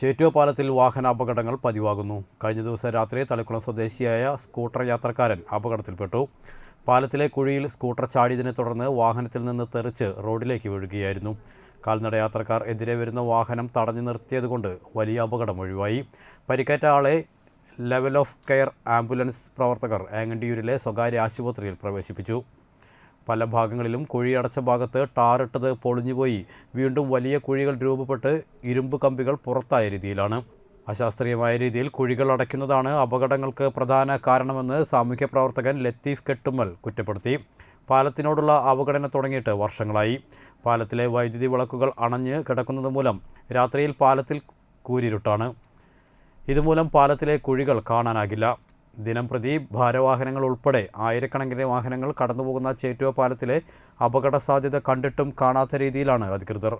ചേറ്റുവ പാലത്തിൽ വാഹനാപകടങ്ങൾ പതിവാകുന്നു. കഴിഞ്ഞ ദിവസം രാത്രി തളിക്കുളം സ്വദേശിയായ സ്കൂട്ടർ യാത്രക്കാരൻ അപകടത്തിൽപ്പെട്ടു. പാലത്തിലെ കുഴിയിൽ സ്കൂട്ടർ ചാടിയതിനെ തുടർന്ന് വാഹനത്തിൽ നിന്ന് തെറിച്ച് റോഡിലേക്ക് വീഴുകയായിരുന്നു. കാൽനട യാത്രക്കാർ എതിരെ വരുന്ന വാഹനം തടഞ്ഞു നിർത്തിയതുകൊണ്ട് വലിയ അപകടം ഒഴിവായി. പരിക്കേറ്റ ആളെ ലെവൽ ഓഫ് കെയർ ആംബുലൻസ് പ്രവർത്തകർ ആങ്ങണ്ടിയൂരിലെ സ്വകാര്യ ആശുപത്രിയിൽ പ്രവേശിപ്പിച്ചു. പല ഭാഗങ്ങളിലും കുഴിയടച്ച ഭാഗത്ത് ടാറിട്ടത് പൊളിഞ്ഞുപോയി. വീണ്ടും വലിയ കുഴികൾ രൂപപ്പെട്ട് ഇരുമ്പ് കമ്പികൾ പുറത്തായ രീതിയിലാണ്. അശാസ്ത്രീയമായ രീതിയിൽ കുഴികൾ അടയ്ക്കുന്നതാണ് അപകടങ്ങൾക്ക് പ്രധാന കാരണമെന്ന് സാമൂഹ്യ പ്രവർത്തകൻ ലത്തീഫ് കെട്ടുമ്മൽ കുറ്റപ്പെടുത്തി. പാലത്തിനോടുള്ള അവഗണന തുടങ്ങിയിട്ട് വർഷങ്ങളായി. പാലത്തിലെ വൈദ്യുതി വിളക്കുകൾ അണഞ്ഞ് കിടക്കുന്നത് മൂലം രാത്രിയിൽ പാലത്തിൽ കൂരിരുട്ടാണ്. ഇതുമൂലം പാലത്തിലെ കുഴികൾ കാണാനാകില്ല. ദിനംപ്രതി ഭാരവാഹനങ്ങൾ ഉൾപ്പെടെ ആയിരക്കണക്കിന് വാഹനങ്ങൾ കടന്നുപോകുന്ന ചേറ്റുവ പാലത്തിലെ അപകട സാധ്യത കണ്ടിട്ടും കാണാത്ത രീതിയിലാണ് അധികൃതർ.